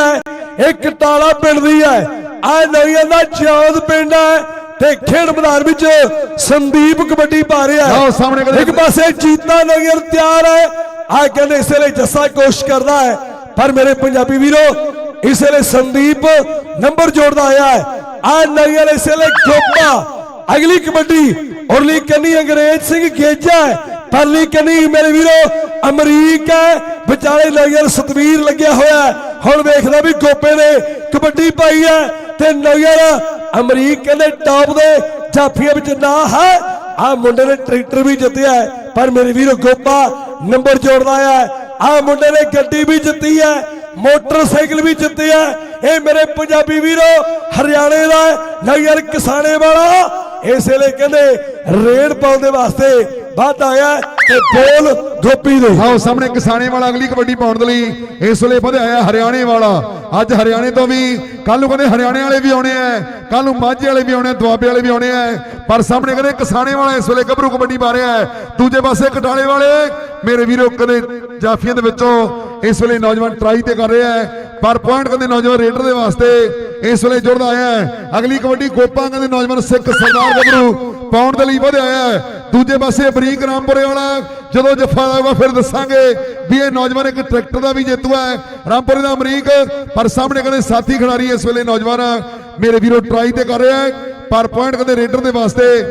ਹੈ। ਇਹ ਕਟਾਲਾ ਪਿੰਡ ਦੀ ਹੈ। ਆ ਨਵੀਆਂ ਦਾ ਚਾਂਦ ਪਿੰਡ ਹੈ ਤੇ ਖੇਡ ਮੈਦਾਨ ਵਿੱਚ ਸੰਦੀਪ ਕਬੱਡੀ ਪਾ ਰਿਹਾ ਹੈ। ਲਓ ਸਾਹਮਣੇ ਇੱਕ ਪਾਸੇ ਜੀਤਾ ਨਗਰ ਤਿਆਰ ਹੈ। ਆ ਕਹਿੰਦੇ ਇਸ ਵੇਲੇ ਜੱਸਾ ਕੋਸ਼ਿਸ਼ ਕਰਦਾ ਹੈ। ਪਰ ਮੇਰੇ ਪੰਜਾਬੀ ਵੀਰੋ ਇਸ ਵੇਲੇ ਸੰਦੀਪ ਨੰਬਰ ਜੋੜਦਾ ਆਇਆ ਹੈ। ਆ ਨਗਰ ਇਸ ਵੇਲੇ ਗੋਪਾ ਅਗਲੀ ਕਬੱਡੀ ਉਰਲੀ ਕੰਨੀ ਅੰਗਰੇਜ਼ ਸਿੰਘ ਗੇਜਾ ਹੈ। ਪਰਲੀ ਕੰਨੀ ਮੇਰੇ ਵੀਰੋ ਅਮਰੀਕ ਹੈ। ਵਿਚਾਲੇ ਨਗਰ ਸਤਵੀਰ ਲੱਗਿਆ ਹੋਇਆ ਹੈ। ਹੁਣ ਵੇਖਦਾ ਵੀ ਗੋਪੇ ਨੇ ਕਬੱਡੀ ਪਾਈ ਹੈ ਤੇ ਨਗਰ ਅਮਰੀਕ ਕਹਿੰਦੇ ਟਾਪ ਦੇ ਜਾਫੀਆਂ ਵਿੱਚ ਨਾ ਹੈ। ਆ ਮੁੰਡੇ ਨੇ ਟਰੈਕਟਰ ਵੀ ਜਿੱਤਿਆ ਪਰ ਮੇਰੇ ਵੀਰੋ ਗੋਪਾ ਨੰਬਰ ਜੋੜਦਾ ਹੈ ਆ ਮੁੰਡੇ ਨੇ ਗੱਡੀ ਵੀ ਜਿੱਤੀ ਹੈ ਮੋਟਰਸਾਈਕਲ ਵੀ ਜਿੱਤਿਆ ਹੈ। ਇਹ ਮੇਰੇ ਪੰਜਾਬੀ ਵੀਰੋ ਹਰਿਆਣੇ ਦਾ ਹੈ, ਨਗਰ ਕਿਸਾਨੇ ਵਾਲਾ। ਇਸ ਵੇਲੇ ਕਹਿੰਦੇ ਰੇਡ ਪਾਉਣ ਦੇ ਵਾਸਤੇ ਵੱਧ ਆਇਆ। ਤੇ ਬੋਲ ਗੋਪੀ ਦੇ। ਆਓ ਸਾਹਮਣੇ ਕਿਸਾਨੇ ਵਾਲਾ ਅਗਲੀ ਕਬੱਡੀ ਪਾਉਣ ਦੇ ਲਈ ਇਸ ਵੇਲੇ ਵਧਿਆ ਹਰਿਆਣੇ ਵਾਲਾ। ਅੱਜ ਹਰਿਆਣੇ ਤੋਂ ਵੀ ਕੱਲ ਨੂੰ ਕਹਿੰਦੇ ਹਰਿਆਣੇ ਵਾਲੇ ਵੀ ਆਉਣੇ ਆ ਕੱਲ ਨੂੰ ਮਾਝੇ ਵਾਲੇ ਵੀ ਆਉਣੇ, ਦੁਆਬੇ ਵਾਲੇ ਵੀ ਆਉਣੇ ਆ ਪਰ ਸਾਹਮਣੇ ਕਹਿੰਦੇ ਕਿਸਾਨੇ ਵਾਲਾ ਇਸ ਵੇਲੇ ਗੱਭਰੂ ਕਬੱਡੀ ਪਾ ਰਿਹਾ ਹੈ। ਦੂਜੇ ਪਾਸੇ ਕਟਾਲੇ ਵਾਲੇ, ਮੇਰੇ ਵੀਰੋ ਕਦੇ ਜਾਫੀਆਂ ਦੇ ਵਿੱਚੋਂ ਇਸ ਵੇਲੇ ਨੌਜਵਾਨ ਟਰਾਈ ਤੇ ਕਰ ਰਿਹਾ ਹੈ। ਪਰ ਪੁਆਇੰਟ ਕਹਿੰਦੇ ਨੌਜਵਾਨ ਰੇਡਰ ਦੇ ਵਾਸਤੇ ਇਸ ਵੇਲੇ ਜੁੜਦਾ ਆਇਆ ਅਗਲੀ ਕਬੱਡੀ ਗੋਪਾਂ ਕਹਿੰਦੇ ਨੌਜਵਾਨ ਸਿੱਖ ਸਰਦਾਰ ਗੱਭਰੂ ਪਾਉਣ ਦੇ ਲਈ ਵਧਿਆ ਹੈ। ਦੂਜੇ ਪਾਸੇ ਬਰੀਕ ਰਾਮਪੁਰੇ ਵਾਲਾ, ਜਦੋਂ ਜੱਫਾ ਲਾਊਗਾ ਫਿਰ ਦੱਸਾਂਗੇ ਵੀ ਇਹ ਨੌਜਵਾਨ ਇੱਕ ਟਰੈਕਟਰ ਦਾ ਵੀ ਜੇਤੂ ਹੈ। ਰਾਮਪੁਰੇ ਦਾ ਅਮਰੀਕ, ਪਰ ਸਾਹਮਣੇ ਕਹਿੰਦੇ ਸਾਥੀ ਖਿਡਾਰੀ ਇਸ ਵੇਲੇ ਨੌਜਵਾਨ, ਮੇਰੇ ਵੀਰੋ ਟਰਾਈ ਤੇ ਕਰ ਰਿਹਾ ਹੈ, ਪਰ ਪੁਆਇੰਟ ਕਹਿੰਦੇ ਰੇਡਰ ਦੇ ਵਾਸਤੇ।